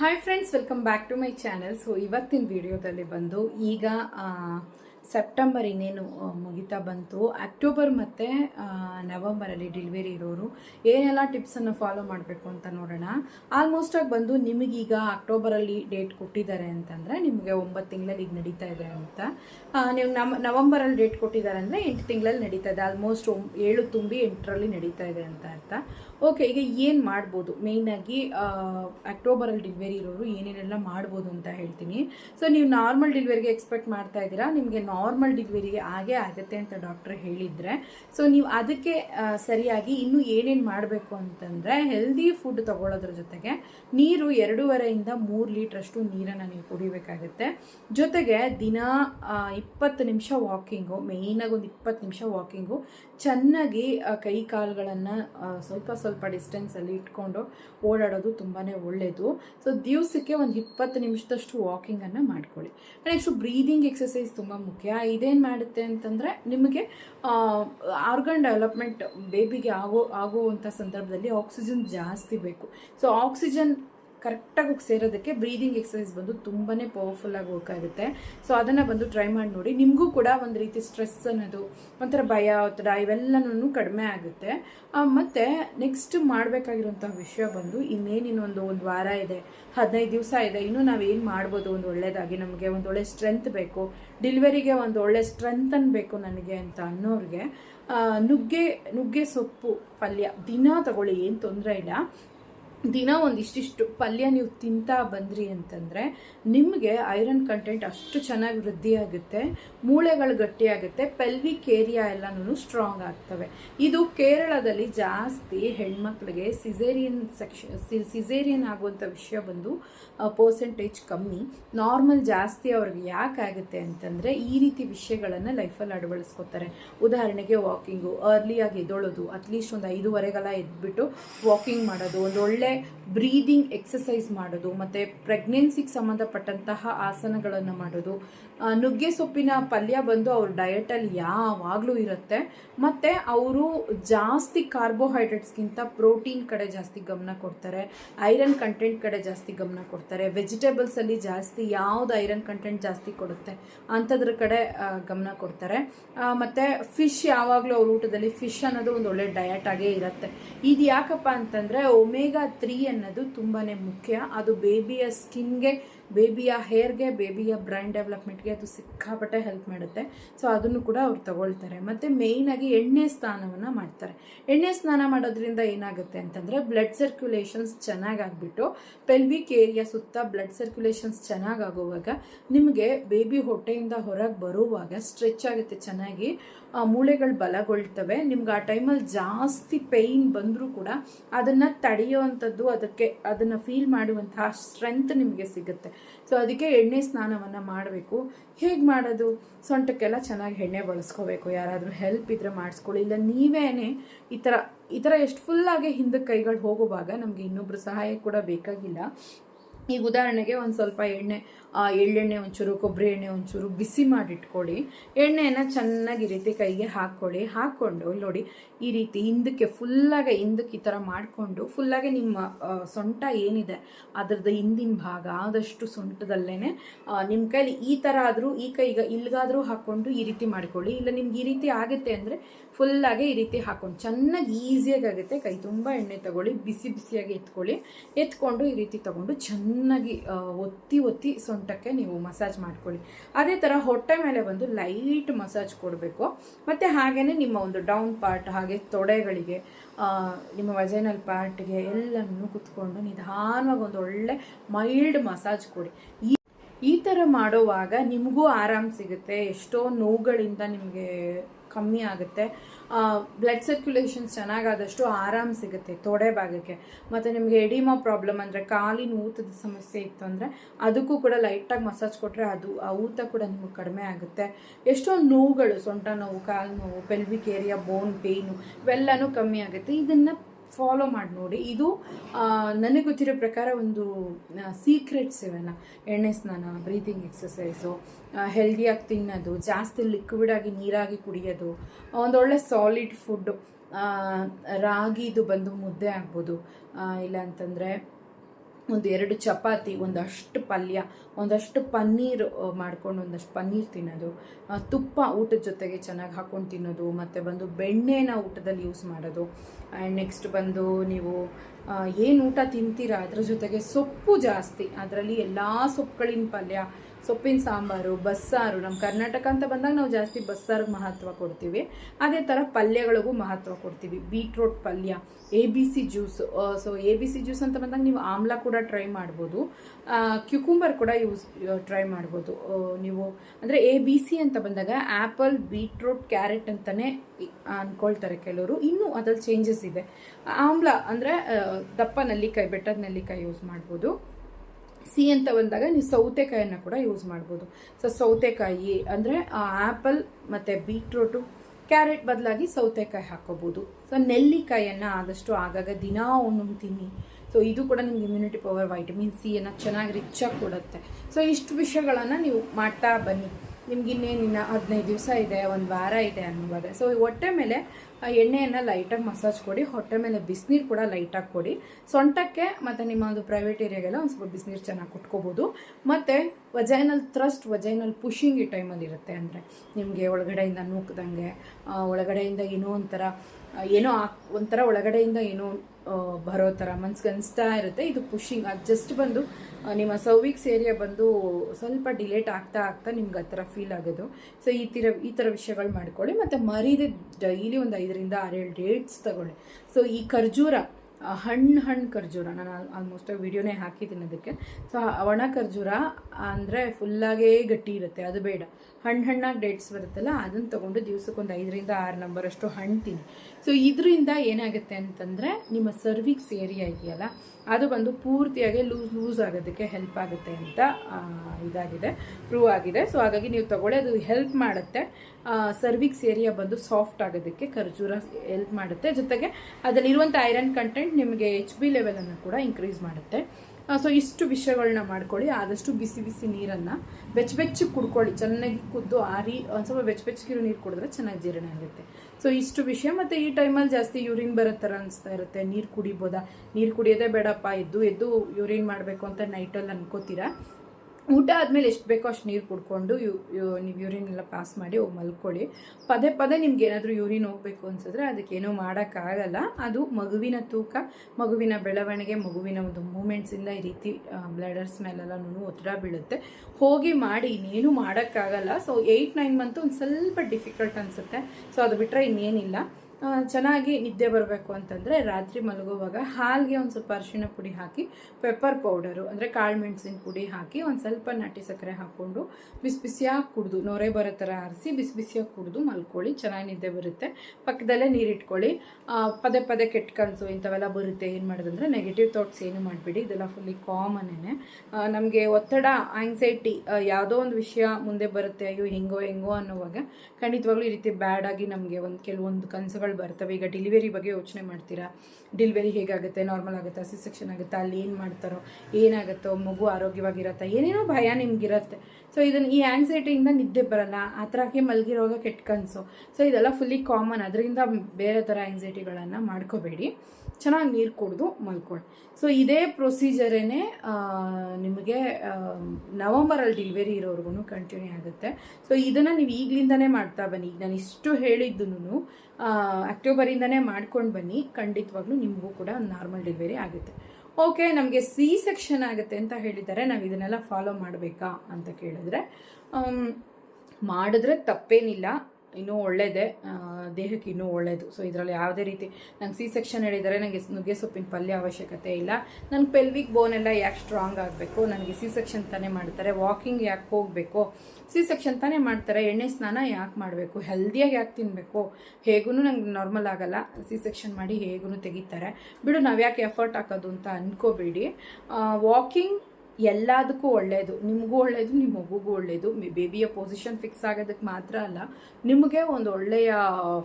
Hi friends welcome back to my channel so ಇವತ್ತಿನ ವಿಡಿಯೋದಲ್ಲಿ ಬಂದು ಈಗ ಸೆಪ್ಟೆಂಬರ್ ಇನ್ನೇನು ಮುಗಿತಾ ಬಂತು. ಅಕ್ಟೋಬರ್ ಮತ್ತು ನವಂಬರಲ್ಲಿ ಡೆಲಿವರಿ ಇರೋರು, ಏನೆಲ್ಲ ಟಿಪ್ಸನ್ನು ಫಾಲೋ ಮಾಡಬೇಕು ಅಂತ ನೋಡೋಣ. ಆಲ್ಮೋಸ್ಟ್ ಆಗಿ ಬಂದು ನಿಮಗೀಗ ಅಕ್ಟೋಬರಲ್ಲಿ ಡೇಟ್ ಕೊಟ್ಟಿದ್ದಾರೆ ಅಂತಂದರೆ, ನಿಮಗೆ ಒಂಬತ್ತು ತಿಂಗಳಲ್ಲಿ ಈಗ ನಡೀತಾ ಇದೆ ಅಂತ. ನೀವು ನಮ್ಮ ನವಂಬರಲ್ಲಿ ಡೇಟ್ ಕೊಟ್ಟಿದ್ದಾರೆ ಅಂದರೆ ಎಂಟು ತಿಂಗಳಲ್ಲಿ ನಡೀತಾ ಇದೆ. ಆಲ್ಮೋಸ್ಟ್ ಏಳು ತುಂಬಿ ಎಂಟರಲ್ಲಿ ನಡೀತಾ ಇದೆ ಅಂತ ಅರ್ಥ. ಓಕೆ ಈಗ ಏನು ಮಾಡ್ಬೋದು? ಮೇಯ್ನಾಗಿ ಅಕ್ಟೋಬರಲ್ಲಿ ಡಿಲಿವರಿ ಇರೋರು ಏನೇನೆಲ್ಲ ಮಾಡ್ಬೋದು ಅಂತ ಹೇಳ್ತೀನಿ. ಸೊ ನೀವು ನಾರ್ಮಲ್ ಡೆಲಿವರಿಗೆ ಎಕ್ಸ್ಪೆಕ್ಟ್ ಮಾಡ್ತಾ ಇದ್ದೀರಾ. ನಿಮಗೆ ನಾರ್ಮಲ್ ಡಿಲಿವರಿಗೆ ಆಗೇ ಆಗುತ್ತೆ ಅಂತ ಡಾಕ್ಟ್ರ್ ಹೇಳಿದರೆ. ಸೊ ನೀವು ಅದಕ್ಕೆ ಸರಿಯಾಗಿ ಇನ್ನೂ ಏನೇನು ಮಾಡಬೇಕು ಅಂತಂದರೆ ಹೆಲ್ದಿ ಫುಡ್ ತಗೊಳ್ಳೋದ್ರ ಜೊತೆಗೆ ನೀರು ಎರಡೂವರೆಯಿಂದ ಮೂರು ಲೀಟ್ರಷ್ಟು ನೀರನ್ನು ನೀವು ಕುಡಿಬೇಕಾಗುತ್ತೆ. ಜೊತೆಗೆ ದಿನ ಇಪ್ಪತ್ತು ನಿಮಿಷ ವಾಕಿಂಗು ಮೇಯ್ನಾಗಿ ಒಂದು ಇಪ್ಪತ್ತು ನಿಮಿಷ ವಾಕಿಂಗು ಚೆನ್ನಾಗಿ ಕೈ ಕಾಲುಗಳನ್ನು ಸ್ವಲ್ಪ ಸ್ವಲ್ಪ ಡಿಸ್ಟೆನ್ಸಲ್ಲಿ ಇಟ್ಕೊಂಡು ಓಡಾಡೋದು ತುಂಬಾ ಒಳ್ಳೆಯದು ಸೊ ದಿವಸಕ್ಕೆ ಒಂದು ಇಪ್ಪತ್ತು ನಿಮಿಷದಷ್ಟು ವಾಕಿಂಗನ್ನು ಮಾಡ್ಕೊಳ್ಳಿ. ನೆಕ್ಸ್ಟು ಬ್ರೀದಿಂಗ್ ಎಕ್ಸಸೈಸ್ ತುಂಬ ಮುಖ್ಯ. ಇದೇನು ಮಾಡುತ್ತೆ ಅಂತಂದರೆ ನಿಮಗೆ ಆರ್ಗನ್ ಡೆವಲಪ್ಮೆಂಟ್ ಬೇಬಿಗೆ ಆಗೋ ಆಗುವಂಥ ಸಂದರ್ಭದಲ್ಲಿ ಆಕ್ಸಿಜನ್ ಜಾಸ್ತಿ ಬೇಕು. ಸೊ ಆಕ್ಸಿಜನ್ ಕರೆಕ್ಟಾಗಿ ಸೇರೋದಕ್ಕೆ ಬ್ರೀದಿಂಗ್ ಎಕ್ಸಸೈಸ್ ಬಂದು ತುಂಬಾ ಪವರ್ಫುಲ್ಲಾಗಿ ವರ್ಕ್ ಆಗುತ್ತೆ. ಸೊ ಅದನ್ನು ಬಂದು ಟ್ರೈ ಮಾಡಿ ನೋಡಿ. ನಿಮಗೂ ಕೂಡ ಒಂದು ರೀತಿ ಸ್ಟ್ರೆಸ್ ಅನ್ನೋದು, ಒಂಥರ ಭಯ ಒತ್ತಡ ಇವೆಲ್ಲನೂ ಕಡಿಮೆ ಆಗುತ್ತೆ. ಮತ್ತು ನೆಕ್ಸ್ಟ್ ಮಾಡಬೇಕಾಗಿರುವಂಥ ವಿಷಯ ಬಂದು ಇನ್ನೇನಿನ್ನೊಂದು ಒಂದು ವಾರ ಇದೆ, ಹದಿನೈದು ದಿವಸ ಇದೆ, ಇನ್ನೂ ನಾವೇನು ಮಾಡ್ಬೋದು ಒಂದು ಒಳ್ಳೆಯದಾಗಿ ನಮಗೆ, ಒಂದು ಒಳ್ಳೆ ಸ್ಟ್ರೆಂತ್ ಬೇಕು ಡಿಲಿವರಿಗೆ ಒಂದು ಒಳ್ಳೆ ಸ್ಟ್ರೆಂತನ್ ಬೇಕು ನನಗೆ ಅಂತ ಅನ್ನೋರಿಗೆ ನುಗ್ಗೆ ನುಗ್ಗೆ ಸೊಪ್ಪು ಪಲ್ಯ ದಿನ ತಗೊಳ್ಳಿ, ಏನು ತೊಂದರೆ ಇಲ್ಲ. ದಿನ ಒಂದಿಷ್ಟಿಷ್ಟು ಪಲ್ಯ ನೀವು ತಿಂತಾ ಬಂದ್ರಿ ಅಂತಂದರೆ ನಿಮಗೆ ಐರನ್ ಕಂಟೆಂಟ್ ಅಷ್ಟು ಚೆನ್ನಾಗಿ ವೃದ್ಧಿಯಾಗುತ್ತೆ ಮೂಳೆಗಳು ಗಟ್ಟಿಯಾಗುತ್ತೆ ಪೆಲ್ವಿಕ್ ಏರಿಯಾ ಎಲ್ಲನೂ ಸ್ಟ್ರಾಂಗ್ ಆಗ್ತವೆ. ಇದು ಕೇರಳದಲ್ಲಿ ಜಾಸ್ತಿ ಹೆಣ್ಮಕ್ಳಿಗೆ ಸಿಸೇರಿಯನ್ ಸೆಕ್ಷನ್ ಸಿಸೇರಿಯನ್ ಆಗುವಂಥ ವಿಷಯ ಬಂದು ಪರ್ಸೆಂಟೇಜ್ ಕಮ್ಮಿ. ನಾರ್ಮಲ್ ಜಾಸ್ತಿ ಅವ್ರಿಗೆ ಯಾಕೆ ಆಗುತ್ತೆ ಅಂತಂದರೆ ಈ ರೀತಿ ವಿಷಯಗಳನ್ನು ಲೈಫಲ್ಲಿ ಅಳವಡಿಸ್ಕೋತಾರೆ ಉದಾಹರಣೆಗೆ ವಾಕಿಂಗು ಅರ್ಲಿಯಾಗಿ ಎದ್ದೊಳೋದು ಅಟ್ಲೀಸ್ಟ್ ಒಂದು ಐದೂವರೆಗೆಲ್ಲ ಎದ್ಬಿಟ್ಟು ವಾಕಿಂಗ್ ಮಾಡೋದು, ಒಂದು ಒಳ್ಳೆ ಬ್ರೀದಿಂಗ್ ಎಕ್ಸಸೈಸ್ ಮಾಡೋದು, ಮತ್ತು ಪ್ರೆಗ್ನೆನ್ಸಿಗೆ ಸಂಬಂಧಪಟ್ಟಂತಹ ಆಸನಗಳನ್ನು ಮಾಡೋದು. ನುಗ್ಗೆ ಸೊಪ್ಪಿನ ಪಲ್ಯ ಬಂದು ಅವ್ರ ಡಯಟಲ್ಲಿ ಯಾವಾಗಲೂ ಇರುತ್ತೆ. ಮತ್ತು ಅವರು ಜಾಸ್ತಿ ಕಾರ್ಬೋಹೈಡ್ರೇಟ್ಸ್ಗಿಂತ ಪ್ರೋಟೀನ್ ಕಡೆ ಜಾಸ್ತಿ ಗಮನ ಕೊಡ್ತಾರೆ. ಐರನ್ ಕಂಟೆಂಟ್ ಕಡೆ ಜಾಸ್ತಿ ಗಮನ ಕೊಡ್ತಾರೆ. ವೆಜಿಟೇಬಲ್ಸಲ್ಲಿ ಜಾಸ್ತಿ ಯಾವ್ದು ಐರನ್ ಕಂಟೆಂಟ್ ಜಾಸ್ತಿ ಕೊಡುತ್ತೆ ಅಂಥದ್ರ ಕಡೆ ಗಮನ ಕೊಡ್ತಾರೆ. ಮತ್ತು ಫಿಶ್ ಯಾವಾಗಲೂ ಅವ್ರ ಊಟದಲ್ಲಿ ಫಿಶ್ ಅನ್ನೋದು ಒಂದು ಒಳ್ಳೆ ಡಯಟ್ ಆಗೇ ಇರುತ್ತೆ. ಇದು ಯಾಕಪ್ಪ ಅಂತಂದರೆ ಒಮೇಗಾ ತ್ರೀ ಅನ್ನೋದು ತುಂಬಾ ಮುಖ್ಯ. ಅದು ಬೇಬಿಯ ಸ್ಕಿನ್ಗೆ ಬೇಬಿಯ ಹೇರ್ಗೆ, ಬೇಬಿಯ ಬ್ರೈನ್ ಡೆವಲಪ್ಮೆಂಟ್ಗೆ ಅದು ಸಿಕ್ಕಾಪಟ್ಟೆ ಹೆಲ್ಪ್ ಮಾಡುತ್ತೆ. ಸೊ, ಅದನ್ನು ಕೂಡ ಅವ್ರು ತಗೊಳ್ತಾರೆ. ಮತ್ತು ಮೇಯ್ನಾಗಿ ಎಣ್ಣೆ ಸ್ನಾನವನ್ನು ಮಾಡ್ತಾರೆ. ಎಣ್ಣೆ ಸ್ನಾನ ಮಾಡೋದ್ರಿಂದ ಏನಾಗುತ್ತೆ ಅಂತಂದರೆ ಬ್ಲಡ್ ಸರ್ಕ್ಯುಲೇಷನ್ಸ್ ಚೆನ್ನಾಗಾಗ್ಬಿಟ್ಟು ಪೆಲ್ವಿಕ್ ಏರಿಯಾ ಸುತ್ತ ಬ್ಲಡ್ ಸರ್ಕ್ಯುಲೇಷನ್ಸ್ ಚೆನ್ನಾಗಾಗುವಾಗ ನಿಮಗೆ ಬೇಬಿ ಹೊಟ್ಟೆಯಿಂದ ಹೊರಗೆ ಬರುವಾಗ ಸ್ಟ್ರೆಚ್ ಆಗುತ್ತೆ ಚೆನ್ನಾಗಿ. ಮೂಳೆಗಳು ಬಲಗೊಳ್ತವೆ. ನಿಮ್ಗೆ ಆ ಟೈಮಲ್ಲಿ ಜಾಸ್ತಿ ಪೇಯ್ನ್ ಬಂದರೂ ಕೂಡ ಅದನ್ನು ತಡೆಯುವಂಥದ್ದು ಅದಕ್ಕೆ ಅದನ್ನು ಫೀಲ್ ಮಾಡುವಂತಹ ಸ್ಟ್ರೆಂತ್ ನಿಮಗೆ ಸಿಗುತ್ತೆ. ಸೊ ಅದಕ್ಕೆ ಎಣ್ಣೆ ಸ್ನಾನವನ್ನು ಮಾಡಬೇಕು. ಹೇಗೆ ಮಾಡೋದು? ಸೊಂಟಕ್ಕೆಲ್ಲ ಚೆನ್ನಾಗಿ ಎಣ್ಣೆ ಬಳಸ್ಕೋಬೇಕು. ಯಾರಾದರೂ ಹೆಲ್ಪ್ ಇದ್ದರೆ ಮಾಡಿಸ್ಕೊಳ್ಳಿ. ಇಲ್ಲ ನೀವೇ ಈ ಥರ ಈ ಥರ ಎಷ್ಟು ಫುಲ್ಲಾಗಿ ಹಿಂದಕ್ಕೆ ಕೈಗಳು ಹೋಗುವಾಗ ನಮಗೆ ಇನ್ನೊಬ್ಬರು ಸಹಾಯ ಕೂಡ ಬೇಕಾಗಿಲ್ಲ. ಈಗ ಉದಾಹರಣೆಗೆ ಒಂದು ಸ್ವಲ್ಪ ಎಣ್ಣೆ ಎಳ್ಳೆಣ್ಣೆ ಒಂಚೂರು, ಕೊಬ್ಬರಿ ಎಣ್ಣೆ ಒಂಚೂರು ಬಿಸಿ ಮಾಡಿಟ್ಕೊಳ್ಳಿ. ಎಣ್ಣೆಯನ್ನು ಚೆನ್ನಾಗಿ ಈ ರೀತಿ ಕೈಗೆ ಹಾಕ್ಕೊಳ್ಳಿ. ಹಾಕ್ಕೊಂಡು ನೋಡಿ, ಈ ರೀತಿ ಹಿಂದಕ್ಕೆ ಫುಲ್ಲಾಗೆ ಹಿಂದಕ್ಕೆ ಈ ಥರ ಮಾಡಿಕೊಂಡು ಫುಲ್ಲಾಗೆ ನಿಮ್ಮ ಸೊಂಟ ಏನಿದೆ, ಅದರದ್ದು ಹಿಂದಿನ ಭಾಗ ಆದಷ್ಟು ಸೊಂಟದಲ್ಲೇ ನಿಮ್ಮ ಕೈಲಿ ಈ ಥರ ಆದರೂ, ಈ ಕೈಗೆ ಇಲ್ಲಿಗಾದರೂ ಹಾಕ್ಕೊಂಡು ಈ ರೀತಿ ಮಾಡ್ಕೊಳ್ಳಿ. ಇಲ್ಲ ನಿಮ್ಗೆ ಈ ರೀತಿ ಆಗುತ್ತೆ ಅಂದರೆ ಫುಲ್ಲಾಗೆ ಈ ರೀತಿ ಹಾಕ್ಕೊಂಡು, ಚೆನ್ನಾಗಿ ಈಸಿಯಾಗಿ ಆಗುತ್ತೆ. ಕೈ ತುಂಬ ಎಣ್ಣೆ ತಗೊಳ್ಳಿ, ಬಿಸಿ ಬಿಸಿಯಾಗಿ ಎತ್ಕೊಳ್ಳಿ. ಎತ್ಕೊಂಡು ಈ ರೀತಿ ತಗೊಂಡು ಚೆನ್ನಾಗಿ ಒತ್ತಿ ಒತ್ತಿ ಒತ್ತಿ ಸೊಂಟಕ್ಕೆ ನೀವು ಮಸಾಜ್ ಮಾಡ್ಕೊಳ್ಳಿ. ಅದೇ ಥರ ಹೊಟ್ಟೆ ಮೇಲೆ ಬಂದು ಲೈಟ್ ಮಸಾಜ್ ಕೊಡಬೇಕು. ಮತ್ತು ಹಾಗೆಯೇ ನಿಮ್ಮ ಒಂದು ಡೌನ್ ಪಾರ್ಟ್ ಹಾಗೆ ತೊಡೆಗಳಿಗೆ ನಿಮ್ಮ ವಜೈನಲ್ ಪಾರ್ಟ್ಗೆ ಎಲ್ಲನೂ ಕುತ್ಕೊಂಡು ನಿಧಾನವಾಗಿ ಒಂದು ಒಳ್ಳೆ ಮೈಲ್ಡ್ ಮಸಾಜ್ ಕೊಡಿ. ಈ ಥರ ಮಾಡುವಾಗ ನಿಮಗೂ ಆರಾಮ್ ಸಿಗುತ್ತೆ, ಎಷ್ಟೋ ನೋವುಗಳಿಂದ ನಿಮಗೆ ಕಮ್ಮಿ ಆಗುತ್ತೆ. ಬ್ಲಡ್ ಸರ್ಕ್ಯುಲೇಷನ್ಸ್ ಚೆನ್ನಾಗಾದಷ್ಟು ಆರಾಮ್ ಸಿಗುತ್ತೆ ತೊಡೆ ಭಾಗಕ್ಕೆ. ಮತ್ತು ನಿಮಗೆ ಎಡಿಮಾ ಪ್ರಾಬ್ಲಮ್ ಅಂದರೆ ಕಾಲಿನ ಊತದ ಸಮಸ್ಯೆ ಇತ್ತು ಅಂದರೆ ಅದಕ್ಕೂ ಕೂಡ ಲೈಟಾಗಿ ಮಸಾಜ್ ಕೊಟ್ಟರೆ ಅದು, ಆ ಊತ ಕೂಡ ನಿಮಗೆ ಕಡಿಮೆ ಆಗುತ್ತೆ. ಎಷ್ಟೊಂದು ನೋವುಗಳು, ಸೊಂಟ ನೋವು, ಕಾಲು ನೋವು ಪೆಲ್ವಿಕ್ ಏರಿಯಾ ಬೋನ್ ಪೇಯ್ನು ಇವೆಲ್ಲನೂ ಕಮ್ಮಿ ಆಗುತ್ತೆ. ಇದನ್ನು ಫಾಲೋ ಮಾಡಿ ನೋಡಿ. ಇದು ನನಗೆ ಗೊತ್ತಿರೋ ಪ್ರಕಾರ ಒಂದು ಸೀಕ್ರೆಟ್ಸ್ ಇವೆಲ್ಲ ಎಣ್ಣೆ ಸ್ನಾನ ಬ್ರೀತಿಂಗ್ ಎಕ್ಸಸೈಸು ಹೆಲ್ದಿಯಾಗಿ ತಿನ್ನೋದು ಜಾಸ್ತಿ ಲಿಕ್ವಿಡ್ ಆಗಿ ನೀರಾಗಿ ಕುಡಿಯೋದು ಒಂದೊಳ್ಳೆ ಸಾಲಿಡ್ ಫುಡ್ಡು ರಾಗಿದು ಬಂದು ಮುದ್ದೆ ಆಗ್ಬೋದು ಆ, ಇಲ್ಲ ಅಂತಂದರೆ ಒಂದು ಎರಡು ಚಪಾತಿ, ಒಂದಷ್ಟು ಪಲ್ಯ, ಒಂದಷ್ಟು ಪನ್ನೀರ್ ಮಾಡ್ಕೊಂಡು ಒಂದಷ್ಟು ಪನ್ನೀರ್ ತಿನ್ನೋದು. ತುಪ್ಪ ಊಟದ ಜೊತೆಗೆ ಚೆನ್ನಾಗಿ ಹಾಕೊಂಡು ತಿನ್ನೋದು, ಮತ್ತು ಬಂದು ಬೆಣ್ಣೆನ ಊಟದಲ್ಲಿ ಯೂಸ್ ಮಾಡೋದು. ಆ್ಯಂಡ್ ನೆಕ್ಸ್ಟ್ ಬಂದು ನೀವು ಏನು ಊಟ ತಿಂತೀರಾ ಅದ್ರ ಜೊತೆಗೆ ಸೊಪ್ಪು ಜಾಸ್ತಿ. ಅದರಲ್ಲಿ ಎಲ್ಲ ಸೊಪ್ಪುಗಳಿನ ಪಲ್ಯ ಸೊಪ್ಪಿನ ಸಾಂಬಾರು, ಬಸ್ಸಾರು, ನಮ್ಮ ಕರ್ನಾಟಕ ಅಂತ ಬಂದಾಗ ನಾವು ಜಾಸ್ತಿ ಬಸ್ಸಾರಿಗೆ ಮಹತ್ವ ಕೊಡ್ತೀವಿ. ಅದೇ ಥರ ಪಲ್ಯಗಳಿಗೂ ಮಹತ್ವ ಕೊಡ್ತೀವಿ. ಬೀಟ್ರೋಟ್ ಪಲ್ಯ A B C juice so A B C juice ಅಂತ ಬಂದಾಗ ನೀವು ಆಮ್ಲ ಕೂಡ ಟ್ರೈ ಮಾಡ್ಬೋದು. ಕ್ಯುಕುಂಬರ್ ಕೂಡ ಯೂಸ್ ಟ್ರೈ ಮಾಡ್ಬೋದು. ನೀವು ಅಂದರೆ ಎ ಬಿ ಸಿ ಅಂತ ಬಂದಾಗ ಆ್ಯಪಲ್ ಬೀಟ್ರೋಟ್ ಕ್ಯಾರೆಟ್ ಅಂತಲೇ ಅಂದ್ಕೊಳ್ತಾರೆ ಕೆಲವರು. ಇನ್ನೂ ಅದ್ರಲ್ಲಿ ಚೇಂಜಸ್ ಇದೆ. ಆಮ್ಲ ಅಂದರೆ ದಪ್ಪ ನೆಲ್ಲಿಕಾಯಿ ಬೆಟ್ಟದ ನೆಲ್ಲಿಕಾಯಿ ಯೂಸ್ ಮಾಡ್ಬೋದು. ಸಿ ಅಂತ ಬಂದಾಗ ನೀವು ಸೌತೆಕಾಯಿಯನ್ನು ಕೂಡ ಯೂಸ್ ಮಾಡ್ಬೋದು. ಸೊ ಸೌತೆಕಾಯಿ ಅಂದರೆ ಆ್ಯಪಲ್ ಮತ್ತು ಬೀಟ್ರೂಟು ಕ್ಯಾರೆಟ್ ಬದಲಾಗಿ ಸೌತೆಕಾಯಿ ಹಾಕೋಬೋದು. ಸೊ ನೆಲ್ಲಿಕಾಯಿಯನ್ನು ಆದಷ್ಟು ಆಗಾಗ ದಿನಾ ಒಂದೊಂದು ತಿನ್ನಿ. ಸೊ ಇದು ಕೂಡ ನಿಮ್ಗೆ ಇಮ್ಯುನಿಟಿ ಪವರ್ ವೈಟಮಿನ್ ಸಿಯನ್ನು ಚೆನ್ನಾಗಿ ರಿಚಾಗಿ ಕೊಡುತ್ತೆ. ಸೊ ಇಷ್ಟು ವಿಷಯಗಳನ್ನು ನೀವು ಮಾಡ್ತಾ ಬನ್ನಿ. ನಿಮ್ಗೆ ಇನ್ನೇನಿನ್ನ ಹದಿನೈದು ದಿವಸ ಇದೆ, ಒಂದು ವಾರ ಇದೆ ಅನ್ನೋದೇ ಸೊ ಹೊಟ್ಟೆ ಮೇಲೆ ಎಣ್ಣೆಯನ್ನು ಲೈಟಾಗಿ ಮಸಾಜ್ ಕೊಡಿ, ಹೊಟ್ಟೆ ಮೇಲೆ ಬಿಸಿನೀರು ಕೂಡ ಲೈಟಾಗಿ ಕೊಡಿ. ಸೊಂಟಕ್ಕೆ ಮತ್ತು ನಿಮ್ಮ ಒಂದು ಪ್ರೈವೇಟ್ ಏರಿಯಾಗೆಲ್ಲ ಒಂದು ಸ್ವಲ್ಪ ಬಿಸಿನೀರು ಚೆನ್ನಾಗಿ ಕುಟ್ಕೋಬೋದು. ಮತ್ತು ವಜೈನಲ್ ಥ್ರಸ್ಟ್ ವಜೈನಲ್ ಪುಷಿಂಗ್ ಈ ಟೈಮಲ್ಲಿ ಇರುತ್ತೆ ಅಂದರೆ ನಿಮಗೆ ಒಳಗಡೆಯಿಂದ ನೂಕ್ದಂಗೆ ಒಳಗಡೆಯಿಂದ ಏನೋ ಒಂಥರ ಏನೋ ಆ, ಒಂಥರ ಒಳಗಡೆಯಿಂದ ಏನೋ ಬರೋ ಥರ ಮನ್ಸಿಗೆ ಅನಿಸ್ತಾ ಇರುತ್ತೆ. ಇದು ಪುಷಿಂಗ್ ಅದು ಜಸ್ಟ್ ಬಂದು ನಿಮ್ಮ ಸರ್ವಿಕ್ಸ್ ಏರಿಯಾ ಬಂದು ಸ್ವಲ್ಪ ಡಿಲೇಟ್ ಆಗ್ತಾ ಆಗ್ತಾ ನಿಮ್ಗೆ ಆ ಥರ ಫೀಲ್ ಆಗೋದು. ಸೊ ಈ ಥರ ಈ ಥರ ವಿಷಯಗಳು ಮಾಡ್ಕೊಳ್ಳಿ. ಮತ್ತು ಮರೀದೆ ಡೈಲಿ ಒಂದು ಐದರಿಂದ ಆರೇಳು ಡೇಟ್ಸ್ ತಗೊಳ್ಳಿ. ಸೊ ಈ ಖರ್ಜೂರ ಹಣ್ಣು ಹಣ್ಣು ಖರ್ಜೂರ. ನಾನು ಆಲ್ಮೋಸ್ಟ್ ವಿಡಿಯೋನೇ ಹಾಕಿದ್ದೀನಿ ಅದಕ್ಕೆ. ಸೊ ಒಣ ಖರ್ಜೂರ ಅಂದರೆ ಫುಲ್ಲಾಗೇ ಗಟ್ಟಿ ಇರುತ್ತೆ. ಅದು ಬೇಡ. ಹಣ್ಣು ಹಣ್ಣಾಗಿ ಡೇಟ್ಸ್ ಬರುತ್ತಲ್ಲ ಅದನ್ನು ತೊಗೊಂಡು ದಿವ್ಸಕ್ಕೊಂದು ಐದರಿಂದ ಆರು ನಂಬರಷ್ಟು ಹಣ್ಣು ತಿನ್ನಿ. ಸೊ ಇದರಿಂದ ಏನಾಗುತ್ತೆ ಅಂತಂದರೆ, ನಿಮ್ಮ ಸರ್ವಿಕ್ಸ್ ಏರಿಯಾ ಇದೆಯಲ್ಲ ಅದು ಬಂದು ಪೂರ್ತಿಯಾಗಿ ಲೂಸ್ ಲೂಸ್ ಆಗೋದಕ್ಕೆ ಹೆಲ್ಪ್ ಆಗುತ್ತೆ ಅಂತ ಇದಾಗಿದೆ ಪ್ರೂವ್ ಆಗಿದೆ. ಸೊ ಹಾಗಾಗಿ ನೀವು ತಗೊಳ್ಳಿ, ಅದು ಹೆಲ್ಪ್ ಮಾಡುತ್ತೆ. ಸರ್ವಿಕ್ಸ್ ಏರಿಯಾ ಬಂದು ಸಾಫ್ಟ್ ಆಗೋದಕ್ಕೆ ಖರ್ಜೂರ ಹೆಲ್ಪ್ ಮಾಡುತ್ತೆ. ಜೊತೆಗೆ, ಅದರಲ್ಲಿರುವಂಥ ಐರನ್ ಕಂಟೆಂಟ್ ನಿಮಗೆ ಎಚ್ ಬಿ ಲೆವೆಲನ್ನು ಕೂಡ ಇನ್ಕ್ರೀಸ್ ಮಾಡುತ್ತೆ. ಸೊ ಇಷ್ಟು ವಿಷಯಗಳನ್ನ ಮಾಡ್ಕೊಳ್ಳಿ, ಆದಷ್ಟು ಬಿಸಿ ಬಿಸಿ ನೀರನ್ನು ಬೆಚ್ಚ ಬೆಚ್ಚಗೆ ಕುಡ್ಕೊಳ್ಳಿ, ಚೆನ್ನಾಗಿ ಕುದ್ದು ಆರಿ, ಒಂದು ಸ್ವಲ್ಪ ಬೆಚ್ಚ ನೀರು ಕುಡಿದ್ರೆ ಚೆನ್ನಾಗಿ ಜೀರ್ಣ ಆಗುತ್ತೆ. ಸೊ ಇಷ್ಟು ವಿಷಯ, ಮತ್ತು ಈ ಟೈಮಲ್ಲಿ ಜಾಸ್ತಿ ಯೂರಿನ್ ಬರೋ ಥರ ಅನಿಸ್ತಾ ಇರುತ್ತೆ. ನೀರು ಕುಡಿಬೋದಾ? ನೀರು ಕುಡಿಯೋದೇ ಬೇಡಪ್ಪ, ಎದ್ದು ಎದ್ದು ಯೂರಿನ್ ಮಾಡಬೇಕು ಅಂತ ನೈಟಲ್ಲಿ ಅನ್ಕೋತೀರಾ? ಊಟ ಆದಮೇಲೆ ಎಷ್ಟು ಬೇಕೋ ಅಷ್ಟು ನೀರು ಕುಡ್ಕೊಂಡು ಯು ನೀವು ಯೂರಿನ್ ಎಲ್ಲ ಪಾಸ್ ಮಾಡಿ ಹೋಗಿ ಮಲ್ಕೊಳ್ಳಿ. ಪದೇ ಪದೇ ನಿಮ್ಗೆ ಏನಾದರೂ ಯೂರಿನ್ ಹೋಗ್ಬೇಕು ಅನ್ಸಿದ್ರೆ ಅದಕ್ಕೇನೂ ಮಾಡೋಕ್ಕಾಗಲ್ಲ. ಅದು ಮಗುವಿನ ತೂಕ, ಮಗುವಿನ ಬೆಳವಣಿಗೆ, ಮಗುವಿನ ಒಂದು ಮೂಮೆಂಟ್ಸಿಂದ ಈ ರೀತಿ ಬ್ಲಡರ್ಸ್ ಮೇಲೆಲ್ಲನೂ ಒತ್ತಡ ಬೀಳುತ್ತೆ. ಹೋಗಿ ಮಾಡಿ, ಇನ್ನೇನು ಮಾಡೋಕ್ಕಾಗಲ್ಲ. ಸೊ ಏಯ್ಟ್ ನೈನ್ ಮಂತು ಒಂದು ಸ್ವಲ್ಪ ಡಿಫಿಕಲ್ಟ್ ಅನಿಸುತ್ತೆ. ಸೊ ಅದು ಬಿಟ್ಟರೆ ಇನ್ನೇನಿಲ್ಲ. ಚೆನ್ನಾಗಿ ನಿದ್ದೆ ಬರಬೇಕು ಅಂತಂದರೆ ರಾತ್ರಿ ಮಲಗುವಾಗ ಹಾಲಿಗೆ ಒಂದು ಸ್ವಲ್ಪ ಅರಿಶಿನ ಪುಡಿ ಹಾಕಿ ಪೆಪ್ಪರ್ ಪೌಡರು ಅಂದರೆ ಕಾಳು ಮೆಣಸಿನ ಪುಡಿ ಹಾಕಿ ಒಂದು ಸ್ವಲ್ಪ ನಾಟಿ ಸಕ್ಕರೆ ಹಾಕ್ಕೊಂಡು ಬಿಸಿ ಬಿಸಿಯಾಗಿ ಕುಡಿದು, ನೊರೆ ಬರೋ ಥರ ಆರಿಸಿ ಬಿಸಿ ಬಿಸಿಯಾಗಿ ಕುಡಿದು ಮಲ್ಕೊಳ್ಳಿ, ಚೆನ್ನಾಗಿ ನಿದ್ದೆ ಬರುತ್ತೆ. ಪಕ್ಕದಲ್ಲೇ ನೀರಿಟ್ಕೊಳ್ಳಿ. ಪದೇ ಪದೇ ಕೆಟ್ಟ ಕನಸು ಇಂಥವೆಲ್ಲ ಬರುತ್ತೆ. ಏನು ಮಾಡೋದಂದ್ರೆ ನೆಗೆಟಿವ್ ಥಾಟ್ಸ್ ಏನು ಮಾಡಬೇಡಿ. ಇದೆಲ್ಲ ಫುಲ್ಲಿ ಕಾಮನ್ನೇ ನಮಗೆ ಒತ್ತಡ ಆಂಗ್ಸೈಟಿ ಯಾವುದೋ ಒಂದು ವಿಷಯ ಮುಂದೆ ಬರುತ್ತೆ. ಅಯ್ಯೋ, ಹೆಂಗೋ ಹೆಂಗೋ ಅನ್ನೋವಾಗ ಖಂಡಿತವಾಗ್ಲೂ ಈ ರೀತಿ ಬ್ಯಾಡಾಗಿ ನಮಗೆ ಒಂದು ಕೆಲವೊಂದು ಕನಸುಗಳು ಬರ್ತವೆ. ಈಗ ಡೆಲಿವರಿ ಬಗ್ಗೆ ಯೋಚನೆ ಮಾಡ್ತೀರಾ? ಡೆಲಿವರಿ ಹೇಗಾಗುತ್ತೆ? ನಾರ್ಮಲ್ ಆಗುತ್ತಾ? ಸಿ ಸೆಕ್ಷನ್ ಆಗುತ್ತಾ? ಅಲ್ಲಿ ಏನು ಮಾಡ್ತಾರೋ? ಏನಾಗುತ್ತೋ? ಮಗು ಆರೋಗ್ಯವಾಗಿರತ್ತಾ? ಏನೇನೋ ಭಯ ನಿಮ್ಗಿರತ್ತೆ. ಸೊ ಇದನ್ನು ಈ ಆ್ಯನ್ಸೈಟಿಯಿಂದ ನಿದ್ದೆ ಬರಲ್ಲ. ಆ ಥರಕ್ಕೆ ಮಲಗಿರೋಗ ಕೆಟ್ಟ ಕನಸು. ಸೊ ಇದೆಲ್ಲ ಫುಲ್ಲಿ ಕಾಮನ್ ಅದರಿಂದ ಬೇರೆ ಥರ ಆ್ಯಂಗ್ಸೈಟಿಗಳನ್ನು ಮಾಡ್ಕೋಬೇಡಿ. ಚೆನ್ನಾಗಿ ನೀರು ಕುಡಿದು ಮಲ್ಕೊಳ್ಳಿ ಸೊ ಇದೇ ಪ್ರೊಸೀಜರೇ ನಿಮಗೆ ನವಂಬರಲ್ಲಿ ಡಿಲಿವರಿ ಇರೋರ್ಗು ಕಂಟಿನ್ಯೂ ಆಗುತ್ತೆ. ಸೊ ಇದನ್ನು ನೀವು ಈಗಲಿಂದನೇ ಮಾಡ್ತಾ ಬನ್ನಿ. ಈಗ ನಾನು ಇಷ್ಟು ಹೇಳಿದ್ದನ್ನು ಅಕ್ಟೋಬರಿಂದನೇ ಮಾಡ್ಕೊಂಡು ಬನ್ನಿ. ಖಂಡಿತವಾಗ್ಲೂ ನಿಮಗೂ ಕೂಡ ನಾರ್ಮಲ್ ಡೆಲಿವರಿ ಆಗುತ್ತೆ. ಓಕೆ ನಮಗೆ ಸಿ ಸೆಕ್ಷನ್ ಆಗುತ್ತೆ ಅಂತ ಹೇಳಿದ್ದಾರೆ. ನಾವು ಇದನ್ನೆಲ್ಲ ಫಾಲೋ ಮಾಡಬೇಕಾ ಅಂತ ಕೇಳಿದ್ರೆ ಆಮ್, ಮಾಡಿದ್ರೆ ತಪ್ಪೇನಿಲ್ಲ ಇನ್ನೂ ಒಳ್ಳೆಯದೇ ದೇಹಕ್ಕೆ ಇನ್ನೂ ಒಳ್ಳೆಯದು ಸೊ ಇದರಲ್ಲಿ ಯಾವುದೇ ರೀತಿ ನಂಗೆ ಸಿ ಸೆಕ್ಷನ್ ಹೇಳಿದರೆ ನನಗೆ ನುಗ್ಗೆ ಸೊಪ್ಪಿನ ಪಲ್ಯ ಅವಶ್ಯಕತೆ ಇಲ್ಲ. ನನ್ನ ಪೆಲ್ವಿಕ್ ಬೋನ್ ಎಲ್ಲ ಯಾಕೆ ಸ್ಟ್ರಾಂಗ್ ಆಗಬೇಕು? ನನಗೆ ಸಿ ಸೆಕ್ಷನ್ ತಾನೇ ಮಾಡ್ತಾರೆ. ವಾಕಿಂಗ್ ಯಾಕೆ ಹೋಗಬೇಕು? ಸಿ ಸೆಕ್ಷನ್ ತಾನೇ ಮಾಡ್ತಾರೆ. ಎಣ್ಣೆ ಸ್ನಾನ ಯಾಕೆ ಮಾಡಬೇಕು? ಹೆಲ್ದಿಯಾಗಿ ಯಾಕೆ ತಿನ್ನಬೇಕು ಹೇಗೂ ನಂಗೆ ನಾರ್ಮಲ್ ಆಗಲ್ಲ. ಸಿ ಸೆಕ್ಷನ್ ಮಾಡಿ ಹೇಗೂ ತೆಗಿತಾರೆ. ಬಿಡು ನಾವು ಯಾಕೆ ಎಫರ್ಟ್ ಹಾಕೋದು ಅಂತ ಅಂದ್ಕೋಬೇಡಿ ವಾಕಿಂಗ್ ಎಲ್ಲದಕ್ಕೂ ಒಳ್ಳೆಯದು ನಿಮಗೂ ಒಳ್ಳೆಯದು ನಿಮ್ಮ ಮಗುಗೂ ಒಳ್ಳೆಯದು ಬೇಬಿಯ ಪೊಸಿಷನ್ ಫಿಕ್ಸ್ ಆಗೋದಕ್ಕೆ ಮಾತ್ರ ಅಲ್ಲ. ನಿಮಗೆ ಒಂದು ಒಳ್ಳೆಯ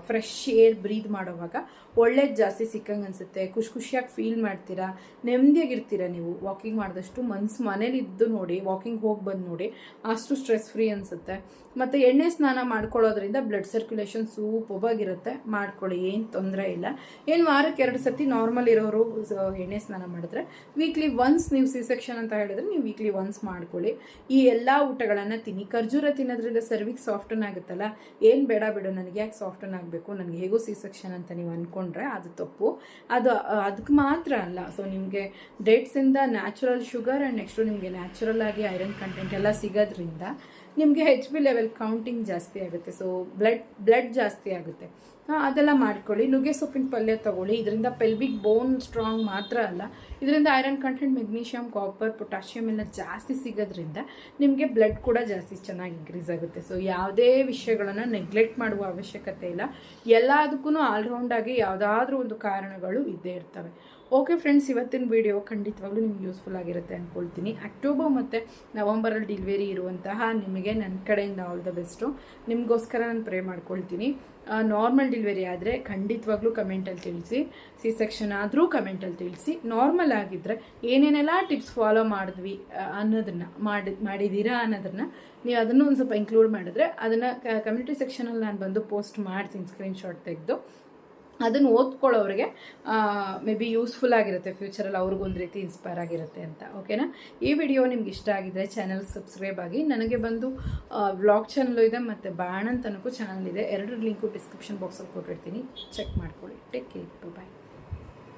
ಫ್ರೆಶ್ ಏರ್ ಬ್ರೀದ್ ಮಾಡೋವಾಗ ಒಳ್ಳೇದು ಜಾಸ್ತಿ ಸಿಕ್ಕಂಗೆ ಅನಿಸುತ್ತೆ. ಖುಷಿ ಖುಷಿಯಾಗಿ ಫೀಲ್ ಮಾಡ್ತೀರಾ? ನೆಮ್ಮದಿಯಾಗಿರ್ತೀರ ನೀವು? ವಾಕಿಂಗ್ ಮಾಡಿದಷ್ಟು ಮನ್ಸು ಮನೇಲಿ ಇದ್ದು ನೋಡಿ ವಾಕಿಂಗ್ ಹೋಗಿ ಬಂದು ನೋಡಿ, ಅಷ್ಟು ಸ್ಟ್ರೆಸ್ ಫ್ರೀ ಅನಿಸುತ್ತೆ. ಮತ್ತು ಎಣ್ಣೆ ಸ್ನಾನ ಮಾಡ್ಕೊಳ್ಳೋದ್ರಿಂದ ಬ್ಲಡ್ ಸರ್ಕ್ಯುಲೇಷನ್ ಸೂಪವಾಗಿರುತ್ತೆ ಮಾಡ್ಕೊಳ್ಳಿ, ಏನು ತೊಂದರೆ ಇಲ್ಲ. ಏನು ವಾರಕ್ಕೆ ಎರಡು ಸತಿ ನಾರ್ಮಲ್ ಇರೋರು ಎಣ್ಣೆ ಸ್ನಾನ ಮಾಡಿದ್ರೆ ವೀಕ್ಲಿ ಒನ್ಸ್ ನೀವು ಸಿ ಸೆಕ್ಷನ್ ಅಂತ ಹೇಳಿದ್ರೆ ನೀವು ವೀಕ್ಲಿ ಒನ್ಸ್ ಮಾಡ್ಕೊಳ್ಳಿ. ಈ ಎಲ್ಲ ಊಟಗಳನ್ನು ತಿನ್ನಿ. ಖರ್ಜೂರ ತಿನ್ನೋದ್ರಿಂದ ಸರ್ವಿಕ್ ಸಾಫ್ಟನ್ ಆಗುತ್ತಲ್ಲ? ಏನು ಬೇಡ ಬಿಡು, ನನಗೆ ಯಾಕೆ ಸಾಫ್ಟನ್ ಆಗಬೇಕು? ನನಗೆ ಹೇಗೋ ಸಿ ಸೆಕ್ಷನ್ ಅಂತ ನೀವು ಅಂದ್ಕೊಂಡ್ರೆ ಅದು ತಪ್ಪು. ಅದು ಅದಕ್ಕೆ ಮಾತ್ರ ಅಲ್ಲ. ಸೊ ನಿಮಗೆ ಡೇಟ್ಸಿಂದ ನ್ಯಾಚುರಲ್ ಶುಗರ್ ಆ್ಯಂಡ್ ನೆಕ್ಸ್ಟು ನಿಮಗೆ ನ್ಯಾಚುರಲ್ ಆಗಿ ಐರನ್ ಕಂಟೆಂಟ್ ಎಲ್ಲ ಸಿಗೋದ್ರಿಂದ ನಿಮಗೆ ಹೆಚ್ ಬಿ ಲೆವೆಲ್ ಕೌಂಟಿಂಗ್ ಜಾಸ್ತಿ ಆಗುತ್ತೆ ಸೊ ಬ್ಲಡ್ ಬ್ಲಡ್ ಜಾಸ್ತಿ ಆಗುತ್ತೆ. ಅದೆಲ್ಲ ಮಾಡ್ಕೊಳ್ಳಿ. ನುಗ್ಗೆ ಸೊಪ್ಪಿನ ಪಲ್ಯ ತಗೊಳ್ಳಿ. ಇದರಿಂದ ಪೆಲ್ವಿಕ್ ಬೋನ್ ಸ್ಟ್ರಾಂಗ್ ಮಾತ್ರ ಅಲ್ಲ, ಇದರಿಂದ iron content magnesium copper potassium ಎಲ್ಲ ಜಾಸ್ತಿ ಸಿಗೋದ್ರಿಂದ ನಿಮಗೆ ಬ್ಲಡ್ ಕೂಡ ಜಾಸ್ತಿ ಚೆನ್ನಾಗಿ ಇನ್ಕ್ರೀಸ್ ಆಗುತ್ತೆ. ಸೊ ಯಾವುದೇ ವಿಷಯಗಳನ್ನು ನೆಗ್ಲೆಕ್ಟ್ ಮಾಡುವ ಅವಶ್ಯಕತೆ ಇಲ್ಲ. ಎಲ್ಲದಕ್ಕೂ ಆಲ್ರೌಂಡಾಗಿ ಯಾವುದಾದ್ರೂ ಒಂದು ಕಾರಣಗಳು ಇದ್ದೇ ಇರ್ತವೆ. ಓಕೆ ಫ್ರೆಂಡ್ಸ್ ಇವತ್ತಿನ ವಿಡಿಯೋ ಖಂಡಿತವಾಗ್ಲೂ ನಿಮ್ಗೆ ಯೂಸ್ಫುಲ್ ಆಗಿರುತ್ತೆ ಅಂದ್ಕೊಳ್ತೀನಿ ಅಕ್ಟೋಬರ್ ಮತ್ತು ನವಂಬರಲ್ಲಿ ಡಿಲಿವರಿ ಇರುವಂತಹ ನಿಮಗೆ ನನ್ನ ಕಡೆಯಿಂದ ಆಲ್ ದ ಬೆಸ್ಟು ನಿಮಗೋಸ್ಕರ ನಾನು ಪ್ರೇ ಮಾಡ್ಕೊಳ್ತೀನಿ. ನಾರ್ಮಲ್ ಡಿಲಿವರಿ ಆದರೆ ಖಂಡಿತವಾಗ್ಲೂ ಕಮೆಂಟಲ್ಲಿ ತಿಳಿಸಿ. ಸಿ ಸೆಕ್ಷನ್ ಆದರೂ ಕಮೆಂಟಲ್ಲಿ ತಿಳಿಸಿ. ನಾರ್ಮಲ್ ಆಗಿದ್ದರೆ ಏನೇನೆಲ್ಲ ಟಿಪ್ಸ್ ಫಾಲೋ ಮಾಡಿದ್ವಿ ಅನ್ನೋದನ್ನು ಮಾಡಿ ಮಾಡಿದ್ದೀರಾ ಅನ್ನೋದನ್ನು ನೀವು ಅದನ್ನು ಒಂದು ಸ್ವಲ್ಪ ಇನ್ಕ್ಲೂಡ್ ಮಾಡಿದ್ರೆ ಅದನ್ನು ಕಮ್ಯುನಿಟಿ ಸೆಕ್ಷನಲ್ಲಿ ನಾನು ಬಂದು ಪೋಸ್ಟ್ ಮಾಡ್ತೀನಿ ಸ್ಕ್ರೀನ್ಶಾಟ್ ತೆಗೆದು. ಅದನ್ನು ಓದ್ಕೊಳ್ಳೋರಿಗೆ ಮೇ ಬಿ ಯೂಸ್ಫುಲ್ ಆಗಿರುತ್ತೆ ಫ್ಯೂಚರಲ್ಲಿ ಅವ್ರಿಗೊಂದು ರೀತಿ ಇನ್ಸ್ಪೈರ್ ಆಗಿರುತ್ತೆ ಅಂತ ಓಕೆನಾ ಈ ವಿಡಿಯೋ ನಿಮ್ಗೆ ಇಷ್ಟ ಆಗಿದ್ರೆ ಚಾನಲ್ ಸಬ್ಸ್ಕ್ರೈಬ್ ಆಗಿ, ನನಗೆ ಬಂದು ವ್ಲಾಗ್ ಚಾನಲು ಇದೆ ಮತ್ತು ಬಾಣಂತನಕ್ಕೂ ಚಾನಲ್ ಇದೆ. ಎರಡು ಲಿಂಕು ಡಿಸ್ಕ್ರಿಪ್ಷನ್ ಬಾಕ್ಸಲ್ಲಿ ಕೊಟ್ಟಿರ್ತೀನಿ. ಚೆಕ್ ಮಾಡ್ಕೊಳ್ಳಿ. Take care bye